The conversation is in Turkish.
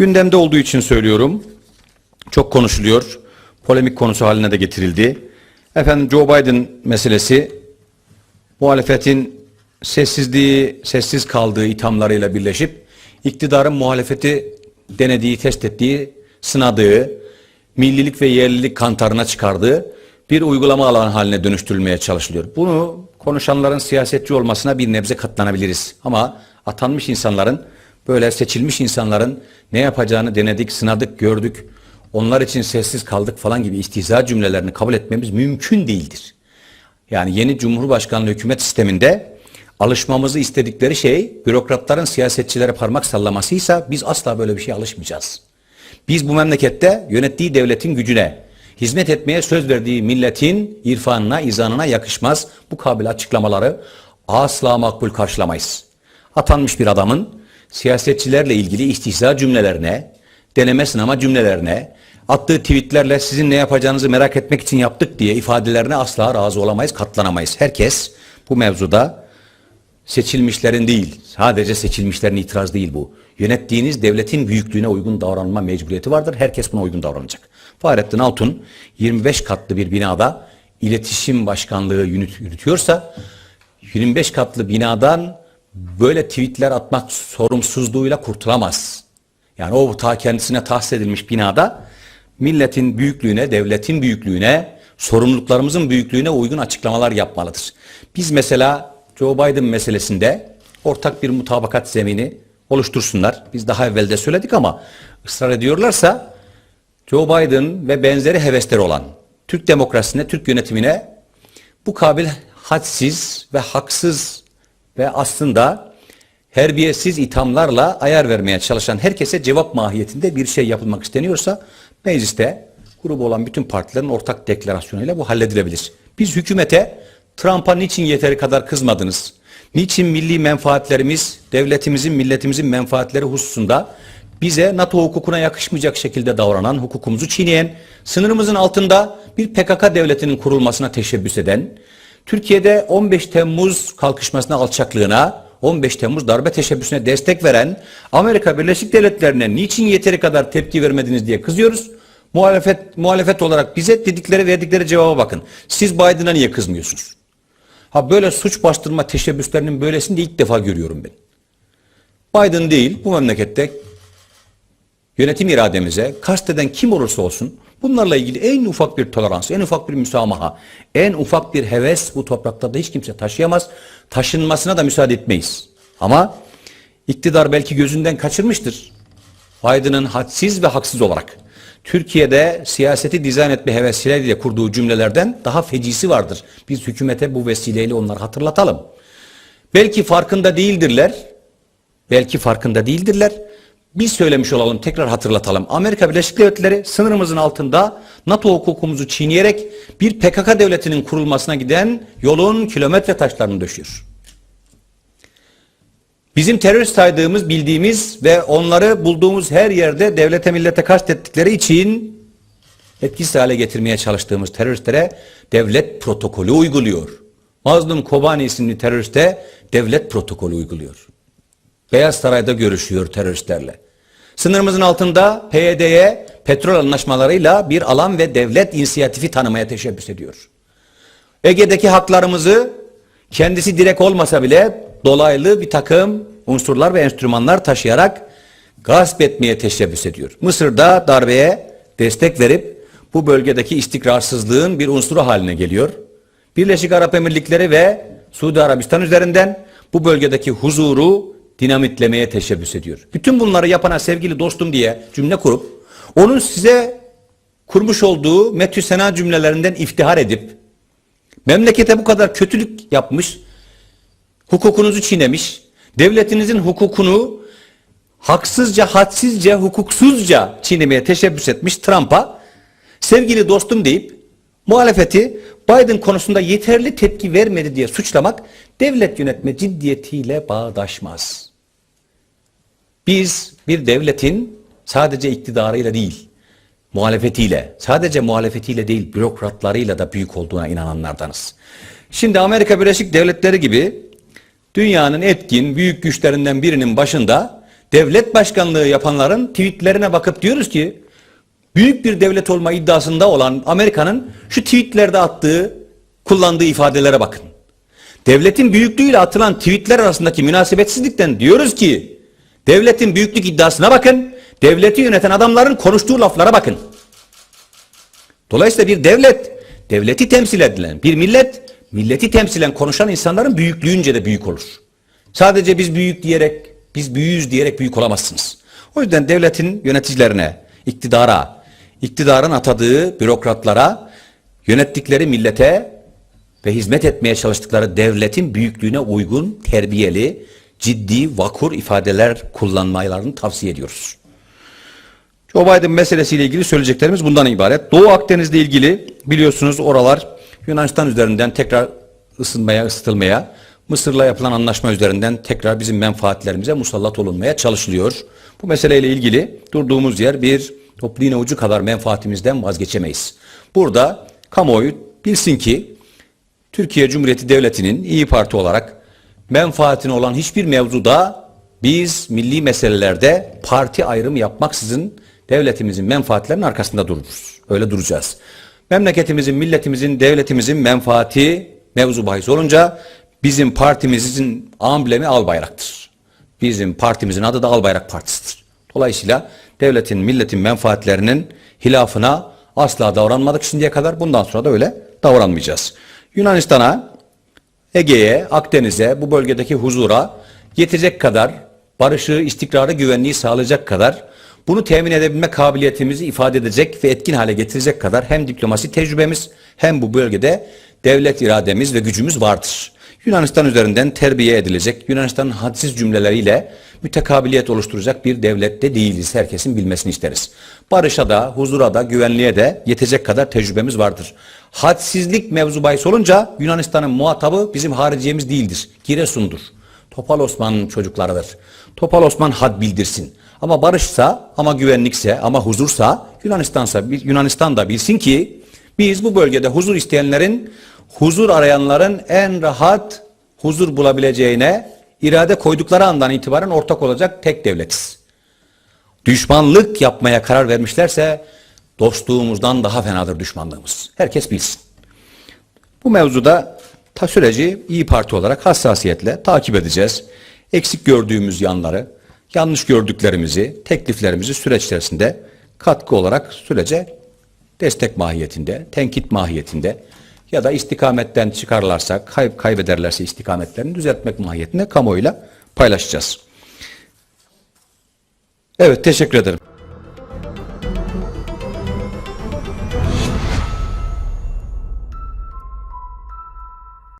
Gündemde olduğu için söylüyorum. Çok konuşuluyor. Polemik konusu haline de getirildi. Efendim Joe Biden meselesi muhalefetin sessizliği, sessiz kaldığı ithamlarıyla birleşip iktidarın muhalefeti denediği, test ettiği, sınadığı, millilik ve yerlilik kantarına çıkardığı bir uygulama alanı haline dönüştürülmeye çalışılıyor. Bunu konuşanların siyasetçi olmasına bir nebze katlanabiliriz. Ama atanmış insanların, böyle seçilmiş insanların ne yapacağını denedik, sınadık, gördük. Onlar için sessiz kaldık falan gibi istihza cümlelerini kabul etmemiz mümkün değildir. Yani yeni Cumhurbaşkanlığı hükümet sisteminde alışmamızı istedikleri şey bürokratların siyasetçilere parmak sallamasıysa biz asla böyle bir şey alışmayacağız. Biz bu memlekette yönettiği devletin gücüne, hizmet etmeye söz verdiği milletin irfanına, izanına yakışmaz bu kabil açıklamaları asla makbul karşılamayız. Atanmış bir adamın siyasetçilerle ilgili istihza cümlelerine, deneme sınama cümlelerine, attığı tweetlerle sizin ne yapacağınızı merak etmek için yaptık diye ifadelerine asla razı olamayız, katlanamayız. Herkes bu mevzuda seçilmişlerin değil, sadece seçilmişlerin itiraz değil bu. Yönettiğiniz devletin büyüklüğüne uygun davranma mecburiyeti vardır. Herkes buna uygun davranacak. Fahrettin Altun 25 katlı bir binada iletişim başkanlığı yürüt- yürütüyorsa 25 katlı binadan böyle tweetler atmak sorumsuzluğuyla kurtulamaz. Yani o ta kendisine tahsis edilmiş binada milletin büyüklüğüne, devletin büyüklüğüne, sorumluluklarımızın büyüklüğüne uygun açıklamalar yapmalıdır. Biz mesela Joe Biden meselesinde ortak bir mutabakat zemini oluştursunlar. Biz daha evvel de söyledik ama ısrar ediyorlarsa Joe Biden ve benzeri hevesleri olan Türk demokrasisine, Türk yönetimine bu kabil hadsiz ve haksız ve aslında herbiyesiz ithamlarla ayar vermeye çalışan herkese cevap mahiyetinde bir şey yapılmak isteniyorsa mecliste grubu olan bütün partilerin ortak deklarasyonuyla bu halledilebilir. Biz hükümete Trump'a niçin yeteri kadar kızmadınız? Niçin milli menfaatlerimiz, devletimizin, milletimizin menfaatleri hususunda bize NATO hukukuna yakışmayacak şekilde davranan, hukukumuzu çiğneyen, sınırımızın altında bir PKK devletinin kurulmasına teşebbüs eden, Türkiye'de 15 Temmuz kalkışmasına alçaklığına, 15 Temmuz darbe teşebbüsüne destek veren Amerika Birleşik Devletleri'ne niçin yeteri kadar tepki vermediniz diye kızıyoruz. Muhalefet, muhalefet olarak bize dedikleri verdikleri cevaba bakın. Siz Biden'a niye kızmıyorsunuz? Ha böyle suç bastırma teşebbüslerinin böylesini de ilk defa görüyorum ben. Biden değil bu memlekette yönetim irademize kasteden kim olursa olsun bunlarla ilgili en ufak bir tolerans, en ufak bir müsamaha, en ufak bir heves bu topraklarda hiç kimse taşıyamaz. Taşınmasına da müsaade etmeyiz. Ama iktidar belki gözünden kaçırmıştır. Biden'ın hadsiz ve haksız olarak Türkiye'de siyaseti dizayn etme hevesiyle kurduğu cümlelerden daha fecisi vardır. Biz hükümete bu vesileyle onları hatırlatalım. Belki farkında değildirler. Belki farkında değildirler. Biz söylemiş olalım, tekrar hatırlatalım. Amerika Birleşik Devletleri sınırımızın altında NATO hukukumuzu çiğneyerek bir PKK devletinin kurulmasına giden yolun kilometre taşlarını döşüyor. Bizim terörist saydığımız, bildiğimiz ve onları bulduğumuz her yerde devlete millete kastettikleri için etkisiz hale getirmeye çalıştığımız teröristlere devlet protokolü uyguluyor. Mazlum Kobani isimli teröriste devlet protokolü uyguluyor. Beyaz Saray'da görüşüyor teröristlerle. Sınırımızın altında PYD'ye petrol anlaşmalarıyla bir alan ve devlet inisiyatifi tanımaya teşebbüs ediyor. Ege'deki haklarımızı kendisi direkt olmasa bile dolaylı bir takım unsurlar ve enstrümanlar taşıyarak gasp etmeye teşebbüs ediyor. Mısır'da darbeye destek verip bu bölgedeki istikrarsızlığın bir unsuru haline geliyor. Birleşik Arap Emirlikleri ve Suudi Arabistan üzerinden bu bölgedeki huzuru dinamitlemeye teşebbüs ediyor. Bütün bunları yapana sevgili dostum diye cümle kurup onun size kurmuş olduğu metü sena cümlelerinden iftihar edip memlekete bu kadar kötülük yapmış, hukukunuzu çiğnemiş, devletinizin hukukunu haksızca, hadsizce, hukuksuzca çiğnemeye teşebbüs etmiş Trump'a sevgili dostum deyip muhalefeti Biden konusunda yeterli tepki vermedi diye suçlamak devlet yönetme ciddiyetiyle bağdaşmaz. Biz bir devletin sadece iktidarıyla değil, muhalefetiyle, sadece muhalefetiyle değil, bürokratlarıyla da büyük olduğuna inananlardanız. Şimdi Amerika Birleşik Devletleri gibi dünyanın etkin, büyük güçlerinden birinin başında devlet başkanlığı yapanların tweetlerine bakıp diyoruz ki büyük bir devlet olma iddiasında olan Amerika'nın şu tweetlerde attığı, kullandığı ifadelere bakın. Devletin büyüklüğüyle atılan tweetler arasındaki münasebetsizlikten diyoruz ki devletin büyüklük iddiasına bakın, devleti yöneten adamların konuştuğu laflara bakın. Dolayısıyla bir devlet, devleti temsil edilen, bir millet, milleti temsilen konuşan insanların büyüklüğünce de büyük olur. Sadece biz büyük diyerek, biz büyüğüz diyerek büyük olamazsınız. O yüzden devletin yöneticilerine, iktidara, iktidarın atadığı bürokratlara, yönettikleri millete ve hizmet etmeye çalıştıkları devletin büyüklüğüne uygun, terbiyeli, ciddi, vakur ifadeler kullanmalarını tavsiye ediyoruz. Joe Biden meselesiyle ilgili söyleyeceklerimiz bundan ibaret. Doğu Akdeniz'le ilgili biliyorsunuz oralar Yunanistan üzerinden tekrar ısınmaya, ısıtılmaya, Mısır'la yapılan anlaşma üzerinden tekrar bizim menfaatlerimize musallat olunmaya çalışılıyor. Bu meseleyle ilgili durduğumuz yer bir toplu ucu kadar menfaatimizden vazgeçemeyiz. Burada kamuoyu bilsin ki Türkiye Cumhuriyeti Devleti'nin İyi Parti olarak menfaatine olan hiçbir mevzuda biz milli meselelerde parti ayrımı yapmaksızın devletimizin menfaatlerinin arkasında dururuz. Öyle duracağız. Memleketimizin, milletimizin, devletimizin menfaati mevzu bahis olunca bizim partimizin amblemi Albayrak'tır. Bizim partimizin adı da Albayrak Partisi'dir. Dolayısıyla devletin, milletin menfaatlerinin hilafına asla davranmadık şimdiye kadar. Bundan sonra da öyle davranmayacağız. Yunanistan'a Ege'ye, Akdeniz'e, bu bölgedeki huzura yetecek kadar, barışı, istikrarı, güvenliği sağlayacak kadar, bunu temin edebilme kabiliyetimizi ifade edecek ve etkin hale getirecek kadar hem diplomasi tecrübemiz hem bu bölgede devlet irademiz ve gücümüz vardır. Yunanistan üzerinden terbiye edilecek, Yunanistan'ın hadsiz cümleleriyle mütekabiliyet oluşturacak bir devlette değiliz. Herkesin bilmesini isteriz. Barışa da, huzura da, güvenliğe de yetecek kadar tecrübemiz vardır. Hadsizlik mevzu bahis olunca Yunanistan'ın muhatabı bizim hariciyemiz değildir. Giresun'dur. Topal Osman'ın çocuklarıdır. Topal Osman had bildirsin. Ama barışsa, ama güvenlikse, ama huzursa Yunanistansa, Yunanistan da bilsin ki biz bu bölgede huzur isteyenlerin, huzur arayanların en rahat huzur bulabileceğine irade koydukları andan itibaren ortak olacak tek devletiz. Düşmanlık yapmaya karar vermişlerse dostluğumuzdan daha fenadır düşmanlığımız. Herkes bilsin. Bu mevzuda ta süreci İyi Parti olarak hassasiyetle takip edeceğiz. Eksik gördüğümüz yanları, yanlış gördüklerimizi, tekliflerimizi süreç içerisinde katkı olarak sürece destek mahiyetinde, tenkit mahiyetinde ya da istikametten çıkarlarsa, kayıp kaybederlerse istikametlerini düzeltmek mahiyetinde kamuoyuyla paylaşacağız. Evet, teşekkür ederim.